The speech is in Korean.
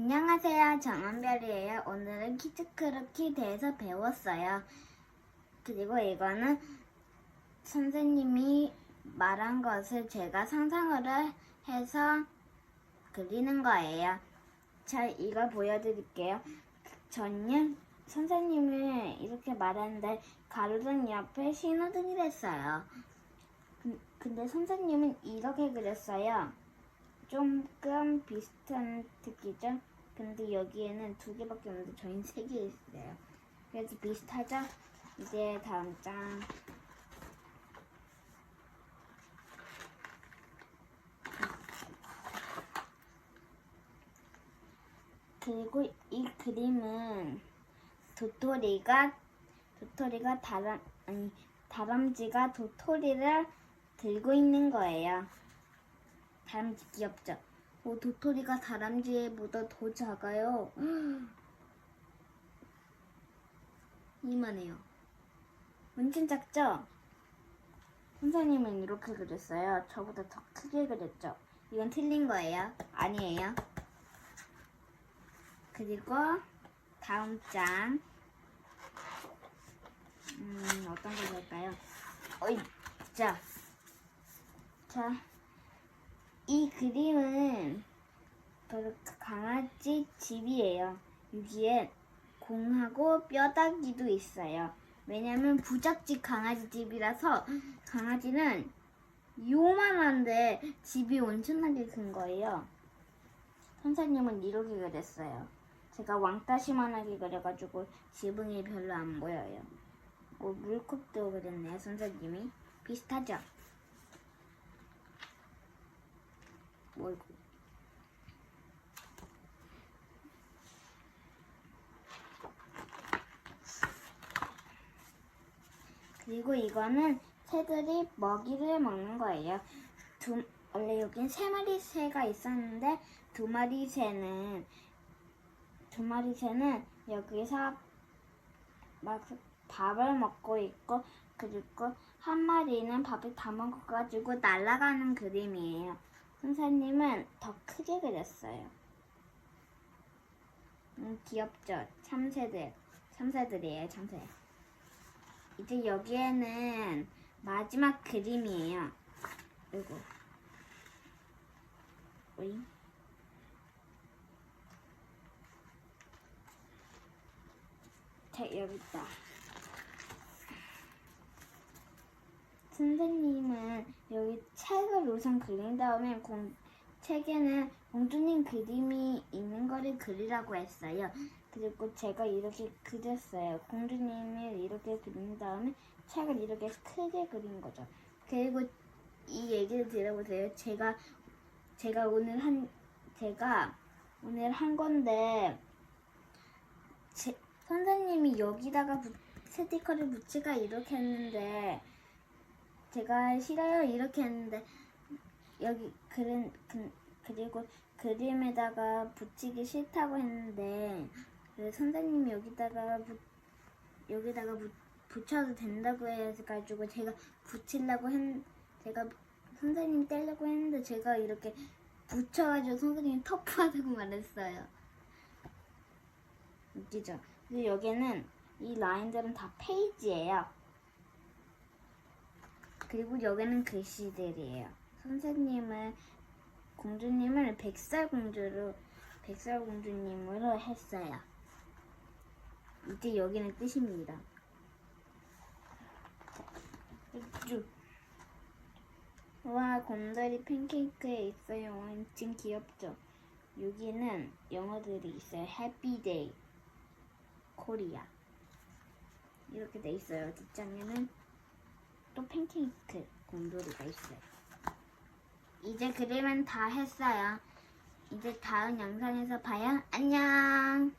안녕하세요. 정한별이에요. 오늘은 키즈크루키 대해서 배웠어요. 그리고 이거는 선생님이 말한 것을 제가 상상을 해서 그리는 거예요. 자, 이걸 보여드릴게요. 전요 선생님이 이렇게 말했는데 가로등 옆에 신호등이 됐어요. 근- 근데 선생님은 이렇게 그렸어요. 조금 비슷한 특기죠? 근데 여기에는 두 개밖에 없는데 저희는 세 개 있어요. 그래서 비슷하죠? 이제 다음 장. 그리고 이 그림은 도토리가 도토리가 다람 아니 다람쥐가 도토리를 들고 있는 거예요. 다람쥐 귀엽죠? 오, 도토리가 다람쥐보다 더 작아요. 이만해요. 완전 작죠? 선생님은 이렇게 그렸어요. 저보다 더 크게 그렸죠? 이건 틀린 거예요. 아니에요. 그리고 다음 장. 음, 어떤 걸 볼까요? 어이, 자. 자. 이 그림은 그 강아지 집이에요. 여기에 공하고 뼈다귀도 있어요. 왜냐면 부잣집 강아지 집이라서 강아지는 요만한데 집이 엄청나게 큰 거예요. 선생님은 이렇게 그렸어요. 제가 왕따시만하게 그려가지고 지붕이 별로 안 보여요. 뭐 물컵도 그렸네요, 선생님이. 비슷하죠? 뭐 이거. 그리고 이거는 새들이 먹이를 먹는 거예요. 두, 원래 여긴 세 마리 새가 있었는데 두 마리 새는 두 마리 새는 여기서 막 밥을 먹고 있고 그리고 한 마리는 밥을 다 먹어가지고 날아가는 그림이에요. 선생님은 더 크게 그렸어요. 음, 귀엽죠? 참새들. 참새들이에요, 참새. 이제 여기에는 마지막 그림이에요. 이거. 오잉? 자, 여기 있다. 선생님은 여기 책을 우선 그린 다음에 공, 책에는 공주님 그림이 있는 거를 그리라고 했어요. 그리고 제가 이렇게 그렸어요. 공주님을 이렇게 그린 다음에 책을 이렇게 크게 그린 거죠. 그리고 이 얘기를 들어보세요. 제가 제가 오늘 한 제가 오늘 한 건데 제, 선생님이 여기다가 부- 스티커를 붙이가 이렇게 했는데 제가 싫어요 이렇게 했는데 여기 그림 그, 그리고 그림에다가 붙이기 싫다고 했는데 그래서 선생님이 여기다가 붙 여기다가 붙, 붙여도 된다고 해가지고 제가 붙이려고 했 제가 선생님 떼려고 했는데 제가 이렇게 붙여가지고 선생님이 터프하다고 말했어요. 웃기죠? 근데 여기는 이 라인들은 다 페이지예요. 그리고 여기는 글씨들이에요. 선생님은 공주님을 백설공주로 백설공주님으로 했어요. 이제 여기는 끝입니다. 쭉. 와 곰돌이 팬케이크에 있어요. 완전 귀엽죠? 여기는 영어들이 있어요. Happy Day 코리아 이렇게 돼 있어요. 뒷장에는 또 팬케이크 곰돌이가 있어요. 이제 그림은 다 했어요. 이제 다음 영상에서 봐요. 안녕.